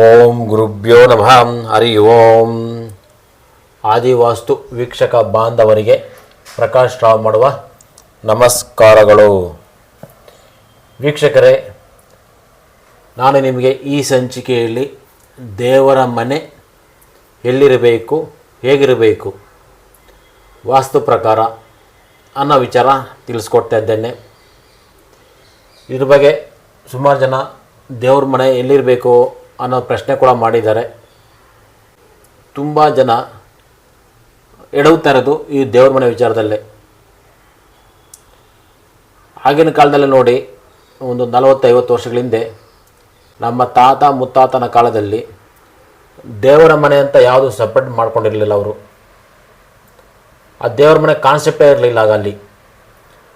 ಓಂ ಗುರುಭ್ಯೋ ನಮಃ. ಹರಿ ಓಂ. ಆದಿವಾಸ್ತು ವೀಕ್ಷಕ ಬಾಂಧವರಿಗೆ ಪ್ರಕಾಶ್ ರಾವ್ ಮಾಡುವ ನಮಸ್ಕಾರಗಳು. ವೀಕ್ಷಕರೇ, ನಾನು ನಿಮಗೆ ಈ ಸಂಚಿಕೆಯಲ್ಲಿ ದೇವರ ಮನೆ ಎಲ್ಲಿರಬೇಕು, ಹೇಗಿರಬೇಕು, ವಾಸ್ತು ಪ್ರಕಾರ ಅನ್ನೋ ವಿಚಾರ ತಿಳಿಸ್ಕೊಡ್ತಾ ಇದ್ದೇನೆ. ಇದ್ರ ಬಗ್ಗೆ ಸುಮಾರು ಜನ ದೇವ್ರ ಮನೆ ಎಲ್ಲಿರಬೇಕು ಅನ್ನೋ ಪ್ರಶ್ನೆ ಕೂಡ ಮಾಡಿದ್ದಾರೆ. ತುಂಬ ಜನ ಎಡವುತ್ತಾ ಇರೋದು ಈ ದೇವ್ರ ಮನೆ ವಿಚಾರದಲ್ಲೇ. ಆಗಿನ ಕಾಲದಲ್ಲಿ ನೋಡಿ, ಒಂದು ನಲವತ್ತೈವತ್ತು ವರ್ಷಗಳ ಹಿಂದೆ ನಮ್ಮ ತಾತ ಮುತ್ತಾತನ ಕಾಲದಲ್ಲಿ ದೇವರ ಮನೆ ಅಂತ ಯಾವುದು ಸಪ್ರೇಟ್ ಮಾಡ್ಕೊಂಡಿರಲಿಲ್ಲ ಅವರು. ಆ ದೇವರ ಮನೆ ಕಾನ್ಸೆಪ್ಟೇ ಇರಲಿಲ್ಲ ಆಗ ಅಲ್ಲಿ.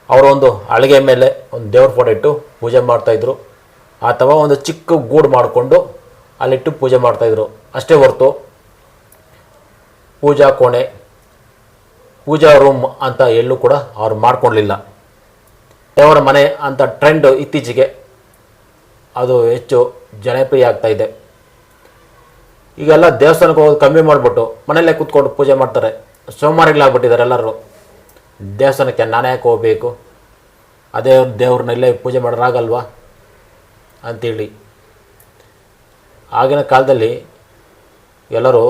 ಅವರು ಒಂದು ಅಳಿಗೆ ಮೇಲೆ ಒಂದು ದೇವ್ರ ಫೋಟೋ ಇಟ್ಟು ಪೂಜೆ ಮಾಡ್ತಾಯಿದ್ರು ಅಥವಾ ಒಂದು ಚಿಕ್ಕ ಗೂಡು ಮಾಡಿಕೊಂಡು ಅಲ್ಲಿಟ್ಟು ಪೂಜೆ ಮಾಡ್ತಾಯಿದ್ರು ಅಷ್ಟೇ ಹೊರತು ಪೂಜಾ ಕೋಣೆ, ಪೂಜಾ ರೂಮ್ ಅಂತ ಎಲ್ಲೂ ಕೂಡ ಅವ್ರು ಮಾಡಿಕೊಳ್ಳಲಿಲ್ಲ ದೇವರ ಮನೆ ಅಂತ ಟ್ರೆಂಡ್ ಇತ್ತೀಚೆಗೆ ಅದು ಹೆಚ್ಚು ಜನಪ್ರಿಯ ಆಗ್ತಾಯಿದೆ ಈಗೆಲ್ಲ ದೇವಸ್ಥಾನಕ್ಕೆ ಹೋಗೋದು ಕಮ್ಮಿ ಮಾಡಿಬಿಟ್ಟು ಮನೆಯಲ್ಲೇ ಕೂತ್ಕೊಂಡು ಪೂಜೆ ಮಾಡ್ತಾರೆ. ಸೋಮಾರಿಗಳಾಗ್ಬಿಟ್ಟಿದ್ದಾರೆ ಎಲ್ಲರೂ. ದೇವಸ್ಥಾನಕ್ಕೆ ನಾನೇ ಯಾಕೆ ಹೋಗಬೇಕು? ಅದೇ ದೇವ್ರನ್ನಲ್ಲೇ ಪೂಜೆ ಮಾಡೋರಾಗಲ್ವಾ ಅಂತೇಳಿ. ಆಗಿನ ಕಾಲದಲ್ಲಿ ಎಲ್ಲರೂ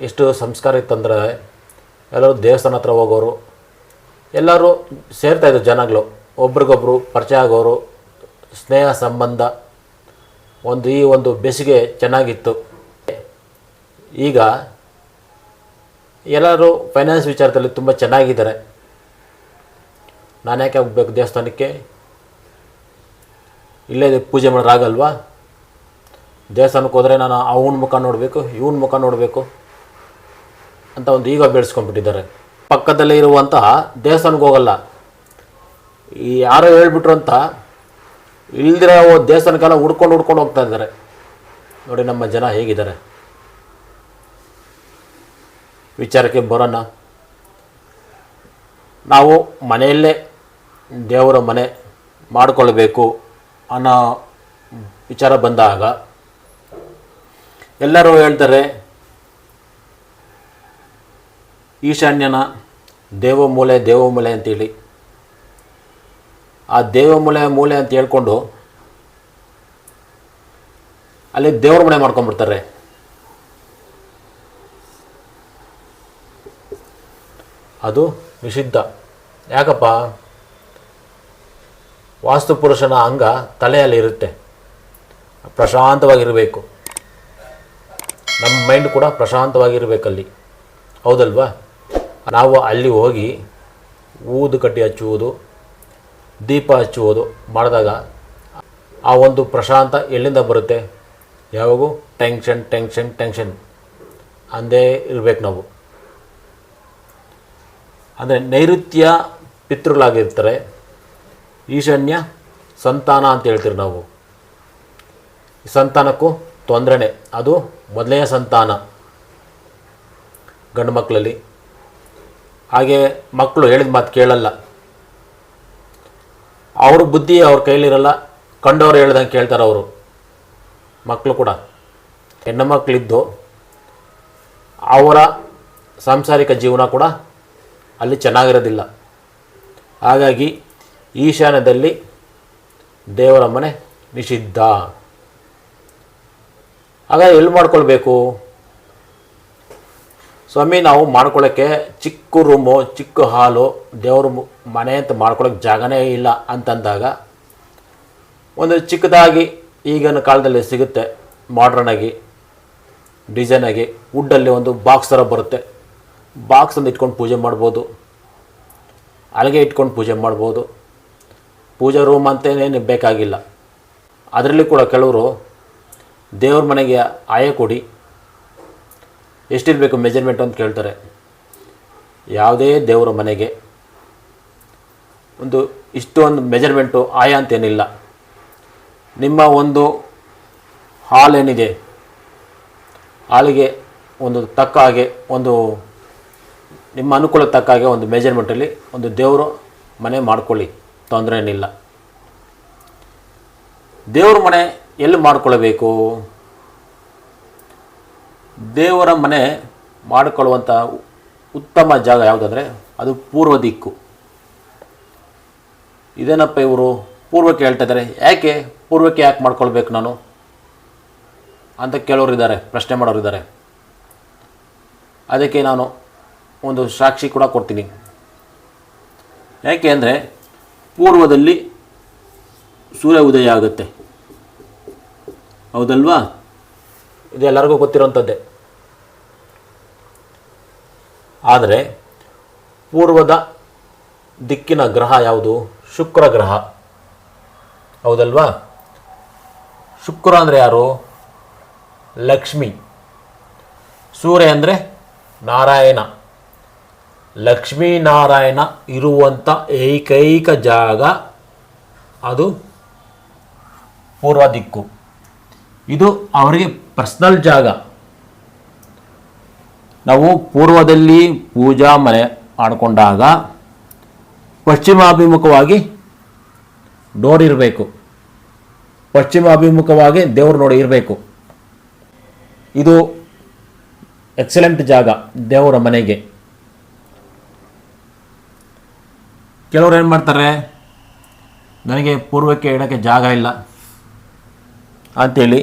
ಎಷ್ಟು ಸಂಸ್ಕಾರ ಇತ್ತಂದರೆ ಎಲ್ಲರೂ ದೇವಸ್ಥಾನ ಹತ್ರ ಹೋಗೋರು, ಎಲ್ಲರೂ ಸೇರ್ತಾಯಿದ್ರು ಜನಗಳು. ಒಬ್ರಿಗೊಬ್ರು ಪರಿಚಯ ಆಗೋರು, ಸ್ನೇಹ ಸಂಬಂಧ, ಒಂದು ಈ ಒಂದು ಬೇಸಿಗೆ ಚೆನ್ನಾಗಿತ್ತು. ಈಗ ಎಲ್ಲರೂ ಫೈನಾನ್ಸ್ ವಿಚಾರದಲ್ಲಿ ತುಂಬ ಚೆನ್ನಾಗಿದ್ದಾರೆ. ನಾನು ಯಾಕೆ ಹೋಗ್ಬೇಕು ದೇವಸ್ಥಾನಕ್ಕೆ? ಇಲ್ಲೇ ಪೂಜೆ ಮಾಡೋರಾಗಲ್ವಾ ದೇವಸ್ಥಾನಕ್ಕೆ ಹೋದರೆ ನಾನು ಅವನ ಮುಖ ನೋಡಬೇಕು, ಇವನ ಮುಖ ನೋಡಬೇಕು ಅಂತ ಒಂದು ಈಗ ಬೆಳೆಸ್ಕೊಂಡ್ಬಿಟ್ಟಿದ್ದಾರೆ ಪಕ್ಕದಲ್ಲೇ ಇರುವಂತಹ ದೇವಸ್ಥಾನಕ್ಕೆ ಹೋಗಲ್ಲ. ಈ ಯಾರೋ ಹೇಳ್ಬಿಟ್ರು ಅಂತ ಇಲ್ದಿರೋ ದೇವಸ್ಥಾನಕ್ಕೆಲ್ಲ ಹುಡ್ಕೊಂಡು ಹುಡ್ಕೊಂಡು ಹೋಗ್ತಾ ಇದ್ದಾರೆ. ನೋಡಿ ನಮ್ಮ ಜನ ಹೇಗಿದ್ದಾರೆ. ವಿಚಾರಕ್ಕೆ ಬರೋಣ. ನಾವು ಮನೆಯಲ್ಲೇ ದೇವರ ಮನೆ ಮಾಡಿಕೊಳ್ಬೇಕು ಅನ್ನೋ ವಿಚಾರ ಬಂದಾಗ ಎಲ್ಲರೂ ಹೇಳ್ತಾರೆ, ಈಶಾನ್ಯನ ದೇವಮೂಲೆ ದೇವಮೂಲೆ ಅಂತೇಳಿ. ಆ ದೇವಮೂಲೆ ಮೂಲೆ ಅಂತ ಹೇಳ್ಕೊಂಡು ಅಲ್ಲಿ ದೇವ್ರ ಮನೆ ಮಾಡ್ಕೊಂಡ್ಬಿಡ್ತಾರೆ. ಅದು ನಿಷಿದ್ಧ. ಯಾಕಪ್ಪ? ವಾಸ್ತುಪುರುಷನ ಅಂಗ ತಲೆಯಲ್ಲಿ ಇರುತ್ತೆ. ಪ್ರಶಾಂತವಾಗಿರಬೇಕು. ನಮ್ಮ ಮೈಂಡ್ ಕೂಡ ಪ್ರಶಾಂತವಾಗಿರಬೇಕಲ್ಲಿ. ಹೌದಲ್ವಾ? ನಾವು ಅಲ್ಲಿ ಹೋಗಿ ಊದು ಕಟ್ಟಿ ಹಚ್ಚುವುದು, ದೀಪ ಹಚ್ಚುವುದು ಮಾಡಿದಾಗ ಆ ಒಂದು ಪ್ರಶಾಂತ ಎಲ್ಲಿಂದ ಬರುತ್ತೆ? ಯಾವಾಗೂ ಟೆನ್ಷನ್ ಟೆನ್ಷನ್ ಟೆನ್ಷನ್ ಅಂದೇ ಇರಬೇಕು ನಾವು. ಅಂದರೆ ನೈಋತ್ಯ ಪಿತೃಗಳಾಗಿರ್ತಾರೆ, ಈಶಾನ್ಯ ಸಂತಾನ ಅಂತ ಹೇಳ್ತೀವಿ ನಾವು. ಸಂತಾನಕ್ಕೂ ತೊಂದರೆನೇ. ಅದು ಮೊದಲನೆಯ ಸಂತಾನ ಗಂಡು ಮಕ್ಕಳಲ್ಲಿ. ಹಾಗೆ ಮಕ್ಕಳು ಹೇಳಿದ ಮಾತು ಕೇಳಲ್ಲ. ಅವ್ರ ಬುದ್ಧಿ ಅವ್ರ ಕೈಲಿರಲ್ಲ, ಕಂಡವ್ರು ಹೇಳ್ದಂಗೆ ಕೇಳ್ತಾರೆ ಅವರು. ಮಕ್ಕಳು ಕೂಡ. ಹೆಣ್ಣು ಮಕ್ಕಳಿದ್ದು ಅವರ ಸಾಂಸಾರಿಕ ಜೀವನ ಕೂಡ ಅಲ್ಲಿ ಚೆನ್ನಾಗಿರೋದಿಲ್ಲ. ಹಾಗಾಗಿ ಈಶಾನ್ಯದಲ್ಲಿ ದೇವರ ಮನೆ ನಿಷಿದ್ಧ. ಹಾಗಾದ್ರೆ ಎಲ್ಲಿ ಮಾಡ್ಕೊಳ್ಬೇಕು? ಸ್ವಾಮಿ, ನಾವು ಮಾಡ್ಕೊಳ್ಳೋಕ್ಕೆ ಚಿಕ್ಕ ರೂಮು, ಚಿಕ್ಕ ಹಾಲು, ದೇವ್ರ ಮನೆ ಅಂತ ಮಾಡ್ಕೊಳ್ಳೋಕೆ ಜಾಗನೇ ಇಲ್ಲ ಅಂತಂದಾಗ ಒಂದು ಚಿಕ್ಕದಾಗಿ ಈಗಿನ ಕಾಲದಲ್ಲಿ ಸಿಗುತ್ತೆ ಮಾಡ್ರನ್ನಾಗಿ ಡಿಸೈನಾಗಿ ವುಡ್ಡಲ್ಲಿ ಒಂದು ಬಾಕ್ಸ್ ಥರ ಬರುತ್ತೆ. ಬಾಕ್ಸ್ ಅಂತ ಇಟ್ಕೊಂಡು ಪೂಜೆ ಮಾಡ್ಬೋದು. ಅಲ್ಲಿಗೆ ಇಟ್ಕೊಂಡು ಪೂಜೆ ಮಾಡ್ಬೋದು. ಪೂಜಾ ರೂಮ್ ಅಂತೇನೇನು ಬೇಕಾಗಿಲ್ಲ. ಅದರಲ್ಲಿ ಕೂಡ ಕೆಲವರು ದೇವ್ರ ಮನೆಗೆ ಆಯ ಕೊಡಿ. ಎಷ್ಟಿರಬೇಕು ಮೆಜರ್ಮೆಂಟ್ ಅಂತ ಕೇಳ್ತಾರೆ. ಯಾವುದೇ ದೇವರ ಮನೆಗೆ ಒಂದು ಇಷ್ಟೊಂದು ಮೆಜರ್ಮೆಂಟು ಆಯ ಅಂತೇನಿಲ್ಲ ನಿಮ್ಮ ಒಂದು ಹಾಲ್ ಏನಿದೆ, ಹಾಲಿಗೆ ಒಂದು ತಕ್ಕ ಹಾಗೆ ಒಂದು ನಿಮ್ಮ ಅನುಕೂಲಕ್ಕೆ ತಕ್ಕ ಹಾಗೆ ಒಂದು ಮೆಜರ್ಮೆಂಟಲ್ಲಿ ಒಂದು ದೇವರು ಮನೆ ಮಾಡ್ಕೊಳ್ಳಿ. ತೊಂದರೆ ಏನಿಲ್ಲ. ದೇವ್ರ ಮನೆ ಎಲ್ಲಿ ಮಾಡಿಕೊಳ್ಳಬೇಕು ದೇವರ ಮನೆ ಮಾಡಿಕೊಳ್ಳುವಂಥ ಉತ್ತಮ ಜಾಗ ಯಾವುದಂದರೆ ಅದು ಪೂರ್ವ ದಿಕ್ಕು. ಇದೇನಪ್ಪ ಇವರು ಪೂರ್ವಕ್ಕೆ ಹೇಳ್ತಾ ಇದ್ದಾರೆ? ಯಾಕೆ ಪೂರ್ವಕ್ಕೆ ಯಾಕೆ ಮಾಡ್ಕೊಳ್ಬೇಕು ನಾನು? ಅಂತ ಕೆಲವರು ಇದ್ದಾರೆ, ಪ್ರಶ್ನೆ ಮಾಡೋರು ಇದ್ದಾರೆ. ಅದಕ್ಕೆ ನಾನು ಒಂದು ಸಾಕ್ಷಿ ಕೂಡ ಕೊಡ್ತೀನಿ. ಯಾಕೆ ಅಂದರೆ ಪೂರ್ವದಲ್ಲಿ ಸೂರ್ಯ ಉದಯ ಆಗುತ್ತೆ. ಹೌದಲ್ವಾ? ಇದು ಎಲ್ಲರಿಗೂ ಗೊತ್ತಿರೋಂಥದ್ದೇ ಆದರೆ ಪೂರ್ವದ ದಿಕ್ಕಿನ ಗ್ರಹ ಯಾವುದು? ಶುಕ್ರ ಗ್ರಹ. ಹೌದಲ್ವಾ? ಶುಕ್ರ ಅಂದರೆ ಯಾರು? ಲಕ್ಷ್ಮಿ. ಸೂರ್ಯ ಅಂದರೆ ನಾರಾಯಣ. ಲಕ್ಷ್ಮೀನಾರಾಯಣ ಇರುವಂಥ ಏಕೈಕ ಜಾಗ ಅದು ಪೂರ್ವ ದಿಕ್ಕು. ಇದು ಅವರಿಗೆ ಪರ್ಸ್ನಲ್ ಜಾಗ. ನಾವು ಪೂರ್ವದಲ್ಲಿ ಪೂಜಾ ಮನೆ ಮಾಡಿಕೊಂಡಾಗ ಪಶ್ಚಿಮಾಭಿಮುಖವಾಗಿ ಡೋರ್ ಇರಬೇಕು. ಪಶ್ಚಿಮಾಭಿಮುಖವಾಗಿ ದೇವ್ರು ನೋಡಿ ಇರಬೇಕು. ಇದು ಎಕ್ಸಲೆಂಟ್ ಜಾಗ ದೇವರ ಮನೆಗೆ. ಕೆಲವರು ಏನು ಮಾಡ್ತಾರೆ, ನನಗೆ ಪೂರ್ವಕ್ಕೆ ಇಡೋಕ್ಕೆ ಜಾಗ ಇಲ್ಲ ಅಂಥೇಳಿ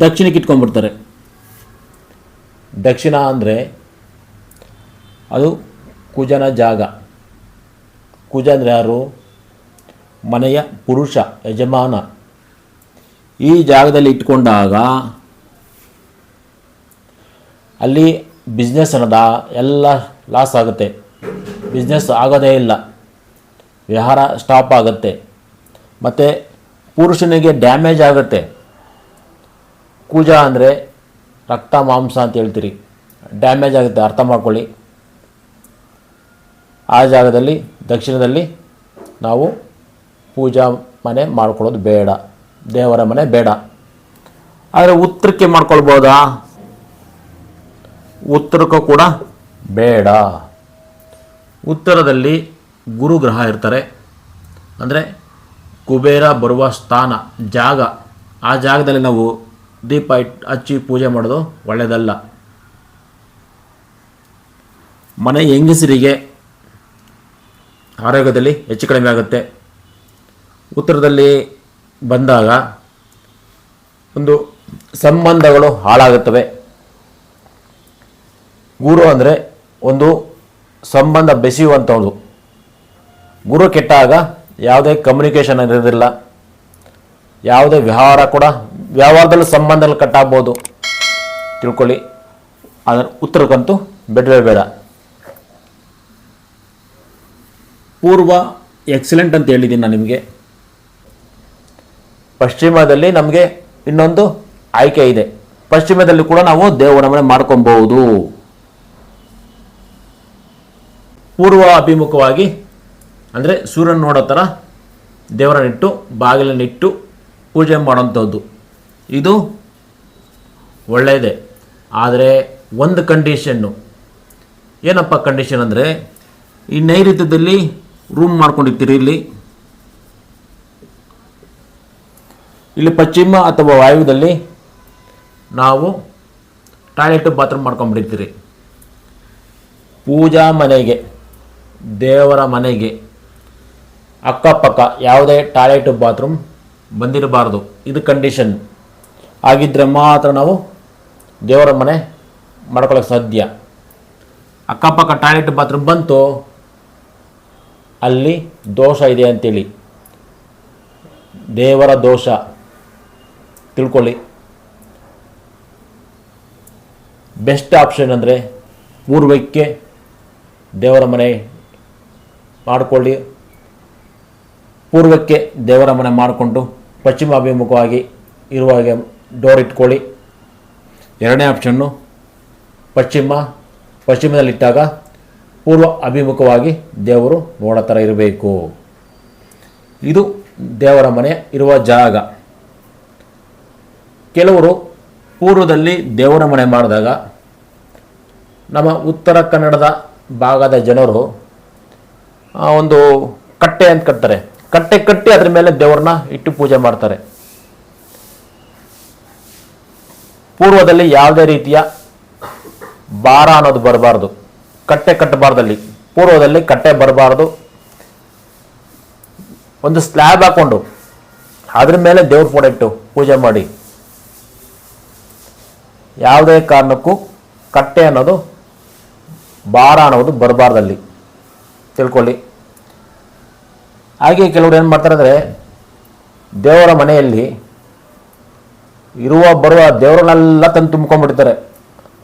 ದಕ್ಷಿಣಕ್ಕೆ ಇಟ್ಕೊಂಡ್ಬಿಡ್ತಾರೆ. ದಕ್ಷಿಣ ಅಂದರೆ ಅದು ಕುಜನ ಜಾಗ. ಕುಜ ಅಂದರೆ ಯಾರು? ಮನೆಯ ಪುರುಷ, ಯಜಮಾನ. ಈ ಜಾಗದಲ್ಲಿ ಇಟ್ಕೊಂಡಾಗ ಅಲ್ಲಿ ಬಿಸ್ನೆಸ್ ಅನ್ನೋದ ಎಲ್ಲ ಲಾಸ್ ಆಗುತ್ತೆ. ಬಿಸ್ನೆಸ್ ಆಗೋದೇ ಇಲ್ಲ. ವ್ಯವಹಾರ ಸ್ಟಾಪ್ ಆಗುತ್ತೆ. ಮತ್ತು ಪುರುಷನಿಗೆ ಡ್ಯಾಮೇಜ್ ಆಗುತ್ತೆ. ಕೂಜ ಅಂದರೆ ರಕ್ತ ಮಾಂಸ ಅಂತ ಹೇಳ್ತೀರಿ. ಡ್ಯಾಮೇಜ್ ಆಗುತ್ತೆ, ಅರ್ಥ ಮಾಡ್ಕೊಳ್ಳಿ. ಆ ಜಾಗದಲ್ಲಿ, ದಕ್ಷಿಣದಲ್ಲಿ ನಾವು ಪೂಜಾ ಮನೆ ಮಾಡ್ಕೊಳ್ಳೋದು ಬೇಡ. ದೇವರ ಮನೆ ಬೇಡ. ಆದರೆ ಉತ್ತರಕ್ಕೆ ಮಾಡ್ಕೊಳ್ಬೋದಾ? ಉತ್ತರಕ್ಕೂ ಕೂಡ ಬೇಡ. ಉತ್ತರದಲ್ಲಿ ಗುರು ಗ್ರಹ ಇರ್ತಾರೆ. ಅಂದರೆ ಕುಬೇರ ಬರುವ ಸ್ಥಾನ, ಜಾಗ. ಆ ಜಾಗದಲ್ಲಿ ನಾವು ದೀಪ ಇಟ್, ಹಚ್ಚಿ ಪೂಜೆ ಮಾಡೋದು ಒಳ್ಳೆಯದಲ್ಲ ಮನೆ ಹೆಂಗಸರಿಗೆ ಆರೋಗ್ಯದಲ್ಲಿ ಹೆಚ್ಚು ಕಡಿಮೆ ಆಗುತ್ತೆ. ಉತ್ತರದಲ್ಲಿ ಬಂದಾಗ ಒಂದು ಸಂಬಂಧಗಳು ಹಾಳಾಗುತ್ತವೆ. ಗುರು ಅಂದರೆ ಒಂದು ಸಂಬಂಧ ಬೆಸೆಯುವಂಥವ್ದು ಗುರು ಕೆಟ್ಟಾಗ ಯಾವುದೇ ಕಮ್ಯುನಿಕೇಷನ್ ಇರೋದಿಲ್ಲ. ಯಾವುದೇ ವ್ಯವಹಾರ ಕೂಡ ವ್ಯವಹಾರದಲ್ಲೂ ಸಂಬಂಧದಲ್ಲಿ ಕಟ್ಟಾಗ್ಬೋದು. ತಿಳ್ಕೊಳ್ಳಿ. ಅದರ ಉತ್ತರಕ್ಕಂತೂ ಬೇಡವೇ ಬೇಡ ಪೂರ್ವ ಎಕ್ಸಲೆಂಟ್ ಅಂತ ಹೇಳಿದ್ದೀನಿ ನಾನು ನಿಮಗೆ. ಪಶ್ಚಿಮದಲ್ಲಿ ನಮಗೆ ಇನ್ನೊಂದು ಆಯ್ಕೆ ಇದೆ. ಪಶ್ಚಿಮದಲ್ಲಿ ಕೂಡ ನಾವು ದೇವನಮನೆ ಮಾಡ್ಕೊಬಹುದು. ಪೂರ್ವ ಅಭಿಮುಖವಾಗಿ, ಅಂದರೆ ಸೂರ್ಯನ ನೋಡೋ ಥರ ದೇವರನ್ನಿಟ್ಟು, ಬಾಗಿಲನ್ನಿಟ್ಟು ಪೂಜೆ ಮಾಡೋಂಥದ್ದು ಇದು ಒಳ್ಳೆಯದೇ. ಆದರೆ ಒಂದು ಕಂಡೀಷನ್ನು ಏನಪ್ಪ ಕಂಡೀಷನ್ ಅಂದರೆ, ಈ ನೈಋತ್ಯದಲ್ಲಿ ರೂಮ್ ಮಾಡ್ಕೊಂಡಿರ್ತೀರಿ ಇಲ್ಲಿ? ಇಲ್ಲಿ ಪಶ್ಚಿಮ ಅಥವಾ ವಾಯುವ್ಯದಲ್ಲಿ ನಾವು ಟಾಯ್ಲೆಟ್ ಬಾತ್ರೂಮ್ ಮಾಡ್ಕೊಂಡ್ಬಿಟ್ಟಿರ್ತೀರಿ. ಪೂಜಾ ಮನೆಗೆ, ದೇವರ ಮನೆಗೆ, ಅಕ್ಕಪಕ್ಕ ಯಾವುದೇ ಟಾಯ್ಲೆಟ್ ಬಾತ್ರೂಮ್ ಬಂದಿರಬಾರ್ದು. ಇದು ಕಂಡೀಷನ್ ಆಗಿದ್ದರೆ ಮಾತ್ರ ನಾವು ದೇವರ ಮನೆ ಮಾಡ್ಕೊಳ್ಳೋಕೆ ಸಾಧ್ಯ. ಅಕ್ಕಪಕ್ಕ ಟಾಯ್ಲೆಟ್ ಬಾತ್ರೂಮ್ ಬಂತು, ಅಲ್ಲಿ ದೋಷ ಇದೆ ಅಂತೇಳಿ. ದೇವರ ದೋಷ. ತಿಳ್ಕೊಳ್ಳಿ. ಬೆಸ್ಟ್ ಆಪ್ಷನ್ ಅಂದರೆ ಪೂರ್ವಕ್ಕೆ ದೇವರ ಮನೆ ಮಾಡಿಕೊಳ್ಳಿ. ಪೂರ್ವಕ್ಕೆ ದೇವರ ಮನೆ ಮಾಡಿಕೊಂಡು ಪಶ್ಚಿಮಾಭಿಮುಖವಾಗಿ ಇರುವಾಗೆ ಡೋರ್ ಇಟ್ಕೊಳ್ಳಿ. ಎರಡನೇ ಆಪ್ಷನ್ನು ಪಶ್ಚಿಮ, ಪಶ್ಚಿಮದಲ್ಲಿಟ್ಟಾಗ ಪೂರ್ವ ಅಭಿಮುಖವಾಗಿ ದೇವರು ನೋಡೋ ಥರ ಇರಬೇಕು. ಇದು ದೇವರ ಮನೆ ಇರುವ ಜಾಗ. ಕೆಲವರು ಪೂರ್ವದಲ್ಲಿ ದೇವರ ಮನೆ ಮಾಡಿದಾಗ ನಮ್ಮ ಉತ್ತರ ಕನ್ನಡದ ಭಾಗದ ಜನರು ಒಂದು ಕಟ್ಟೆ ಅಂತ ಕಟ್ತಾರೆ. ಕಟ್ಟೆ ಕಟ್ಟಿ ಅದ್ರ ಮೇಲೆ ದೇವ್ರನ್ನ ಇಟ್ಟು ಪೂಜೆ ಮಾಡ್ತಾರೆ. ಪೂರ್ವದಲ್ಲಿ ಯಾವುದೇ ರೀತಿಯ ಭಾರ ಅನ್ನೋದು ಬರಬಾರ್ದು. ಕಟ್ಟೆ ಕಟ್ಟಬಾರ್ದಲ್ಲಿ. ಪೂರ್ವದಲ್ಲಿ ಕಟ್ಟೆ ಬರಬಾರ್ದು. ಒಂದು ಸ್ಲ್ಯಾಬ್ ಹಾಕೊಂಡು ಅದ್ರ ಮೇಲೆ ದೇವ್ರ ಫೋಟೋ ಇಟ್ಟು ಪೂಜೆ ಮಾಡಿ. ಯಾವುದೇ ಕಾರಣಕ್ಕೂ ಕಟ್ಟೆ ಅನ್ನೋದು ಭಾರ ಅನ್ನೋದು ಬರಬಾರ್ದಲ್ಲಿ. ತಿಳ್ಕೊಳ್ಳಿ. ಹಾಗೆ ಕೆಲವರು ಏನು ಮಾಡ್ತಾರೆ ಅಂದರೆ ದೇವರ ಮನೆಯಲ್ಲಿ ಇರುವ ಬರುವ ದೇವರನ್ನೆಲ್ಲ ತಂದು ತುಂಬ್ಕೊಂಡ್ಬಿಡ್ತಾರೆ.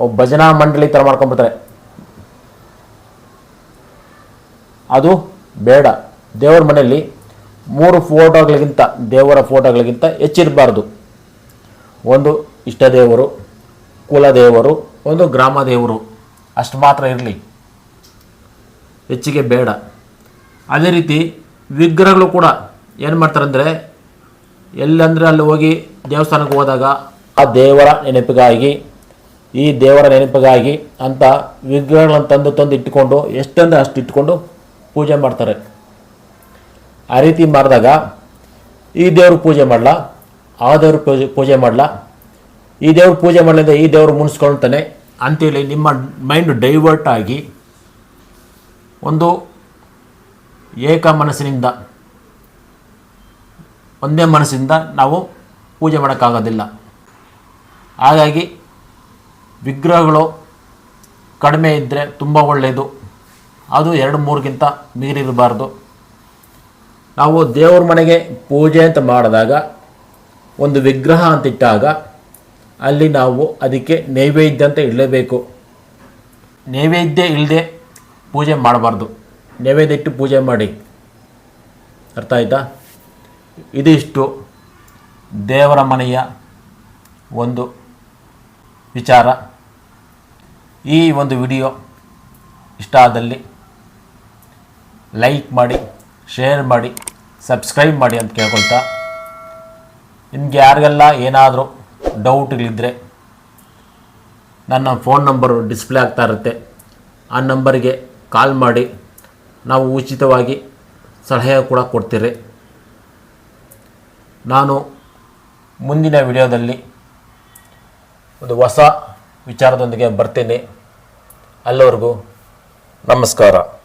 ಒಬ್ಬ ಭಜನಾ ಮಂಡಳಿ ಥರ ಮಾಡ್ಕೊಂಡ್ಬಿಡ್ತಾರೆ. ಅದು ಬೇಡ. ದೇವರ ಮನೆಯಲ್ಲಿ ಮೂರು ಫೋಟೋಗಳಿಗಿಂತ, ದೇವರ ಫೋಟೋಗಳಿಗಿಂತ ಹೆಚ್ಚಿರಬಾರ್ದು. ಒಂದು ಇಷ್ಟ ದೇವರು ಕುಲದೇವರು, ಒಂದು ಗ್ರಾಮ ದೇವರು ಅಷ್ಟು ಮಾತ್ರ ಇರಲಿ. ಹೆಚ್ಚಿಗೆ ಬೇಡ. ಅದೇ ರೀತಿ ವಿಗ್ರಹಗಳು ಕೂಡ ಏನು ಮಾಡ್ತಾರೆ ಅಂದರೆ ಎಲ್ಲಂದರೆ ಅಲ್ಲಿ ಹೋಗಿ ದೇವಸ್ಥಾನಕ್ಕೆ ಹೋದಾಗ ಆ ದೇವರ ನೆನಪಿಗಾಗಿ, ಈ ದೇವರ ನೆನಪಿಗಾಗಿ ಅಂತ ವಿಗ್ರಹಗಳನ್ನು ತಂದು ತಂದು ಇಟ್ಟುಕೊಂಡು, ಎಷ್ಟಂದ್ರೆ ಅಷ್ಟು ಇಟ್ಕೊಂಡು ಪೂಜೆ ಮಾಡ್ತಾರೆ. ಆ ರೀತಿ ಮಾಡಿದಾಗ ಈ ದೇವ್ರ ಪೂಜೆ ಮಾಡಲ್ಲ ಆ ದೇವ್ರ ಪೂಜೆ ಪೂಜೆ ಮಾಡಲ್ಲ ಈ ದೇವ್ರ ಪೂಜೆ ಮಾಡಲಿಂದ ಈ ದೇವರು ಮುನಿಸ್ಕೊಳ್ತಾನೆ. ಅಂತೇಳಿ ನಿಮ್ಮ ಮೈಂಡ್ ಡೈವರ್ಟ್ ಆಗಿ ಒಂದು ಏಕ ಮನಸ್ಸಿನಿಂದ ಒಂದೇ ಮನಸ್ಸಿಂದ ನಾವು ಪೂಜೆ ಮಾಡೋಕ್ಕಾಗೋದಿಲ್ಲ. ಹಾಗಾಗಿ ವಿಗ್ರಹಗಳು ಕಡಿಮೆ ಇದ್ದರೆ ತುಂಬ ಒಳ್ಳೆಯದು. ಅದು ಎರಡು ಮೂರಿಗಿಂತ ಮೀರಿರಬಾರ್ದು. ನಾವು ದೇವ್ರ ಮನೆಗೆ ಪೂಜೆ ಅಂತ ಮಾಡಿದಾಗ, ಒಂದು ವಿಗ್ರಹ ಅಂತ ಇಟ್ಟಾಗ ಅಲ್ಲಿ ನಾವು ಅದಕ್ಕೆ ನೈವೇದ್ಯ ಅಂತ ಇಡಲೇಬೇಕು. ನೈವೇದ್ಯ ಇಲ್ಲದೆ ಪೂಜೆ ಮಾಡಬಾರ್ದು. ನೈವೇದ್ಯ ಇಟ್ಟು ಪೂಜೆ ಮಾಡಿ. ಅರ್ಥ ಆಯ್ತಾ? ಇದಿಷ್ಟು ದೇವರ ಮನೆಯ ಒಂದು ವಿಚಾರ. ಈ ಒಂದು ವಿಡಿಯೋ ಇಷ್ಟ ಆದಲ್ಲಿ ಲೈಕ್ ಮಾಡಿ, ಶೇರ್ ಮಾಡಿ, ಸಬ್ಸ್ಕ್ರೈಬ್ ಮಾಡಿ ಅಂತ ಕೇಳ್ಕೊಳ್ತಾ. ನಿಮಗೆ ಯಾರಿಗೆಲ್ಲ ಏನಾದರೂ ಡೌಟ್ಗಳಿದ್ದರೆ ನನ್ನ ಫೋನ್ ನಂಬರು ಡಿಸ್ಪ್ಲೇ ಆಗ್ತಾ ಇರುತ್ತೆ. ಆ ನಂಬರಿಗೆ ಕಾಲ್ ಮಾಡಿ. ನಾವು ಉಚಿತವಾಗಿ ಸಲಹೆ ಕೂಡ ಕೊಡ್ತೀರಿ. ನಾನು ಮುಂದಿನ ವಿಡಿಯೋದಲ್ಲಿ ಒಂದು ಹೊಸ ವಿಚಾರದೊಂದಿಗೆ ಬರ್ತೇನೆ. ಅಲ್ಲವರೆಗೂ ನಮಸ್ಕಾರ.